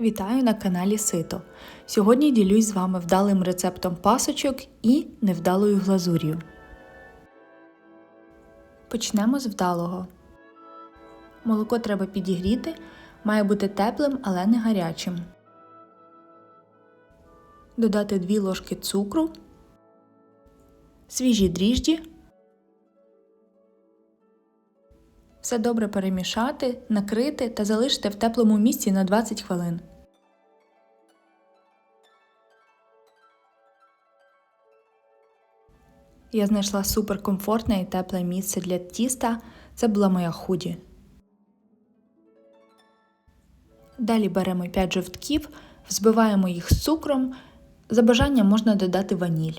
Вітаю на каналі Сито. Сьогодні ділюсь з вами вдалим рецептом пасочок і невдалою глазур'ю. Почнемо з вдалого. Молоко треба підігріти, має бути теплим, але не гарячим. Додати 2 ложки цукру, свіжі дріжджі. Все добре перемішати, накрити та залишити в теплому місці на 20 хвилин. Я знайшла суперкомфортне і тепле місце для тіста. Це була моя худі. Далі беремо 5 жовтків, взбиваємо їх з цукром. За бажанням можна додати ваніль.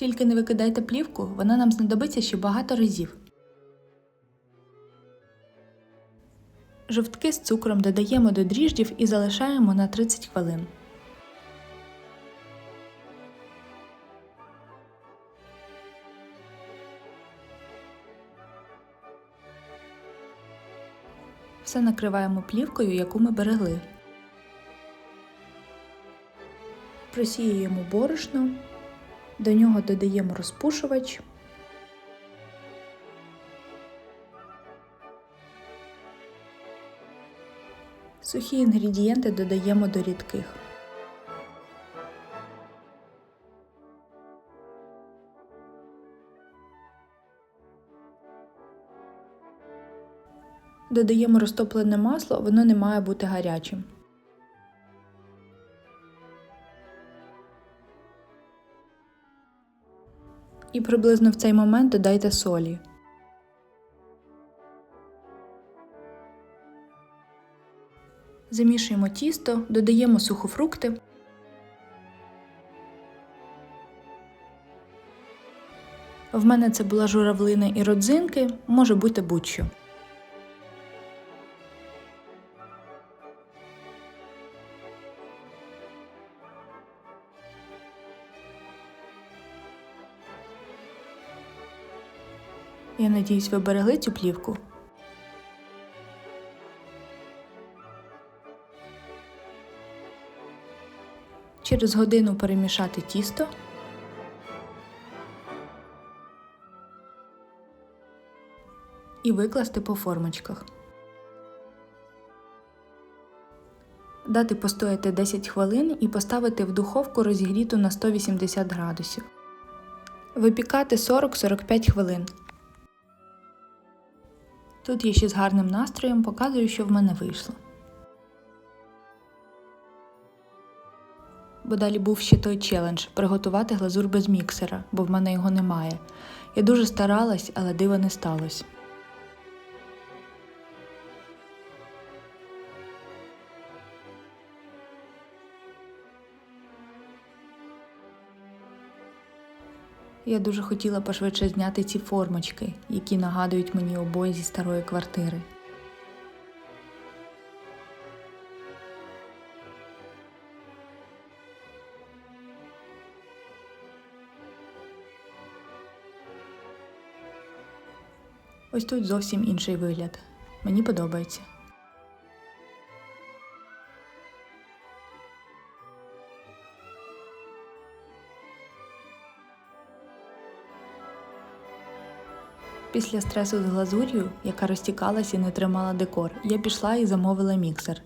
Тільки не викидайте плівку, вона нам знадобиться ще багато разів. Жовтки з цукром додаємо до дріждів і залишаємо на 30 хвилин. Все накриваємо плівкою, яку ми берегли. Просіюємо борошно, до нього додаємо розпушувач. Сухі інгредієнти додаємо до рідких. Додаємо розтоплене масло, воно не має бути гарячим. І приблизно в цей момент додайте солі. Замішуємо тісто, додаємо сухофрукти. В мене це була журавлина і родзинки, може бути будь-що. Я надіюсь, ви берегли цю плівку. Через годину перемішати тісто. І викласти по формочках. Дати постояти 10 хвилин і поставити в духовку розігріту на 180 градусів. Випікати 40-45 хвилин. Тут я ще з гарним настроєм показую, що в мене вийшло. Бо далі був ще той челендж приготувати глазур без міксера, бо в мене його немає. Я дуже старалась, але дива не сталося. Я дуже хотіла пошвидше зняти ці формочки, які нагадують мені обої зі старої квартири. Ось тут зовсім інший вигляд. Мені подобається. Після стресу з глазур'ю, яка розтікалася і не тримала декор, я пішла і замовила міксер.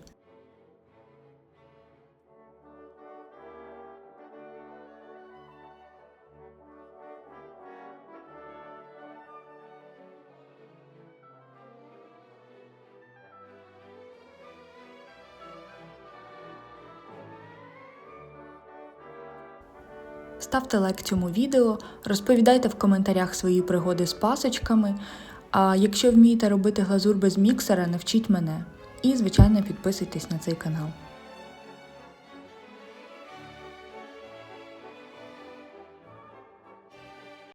Ставте лайк цьому відео, розповідайте в коментарях свої пригоди з пасочками, А якщо вмієте робити глазур без міксера, навчіть мене. І, звичайно, підписуйтесь на цей канал.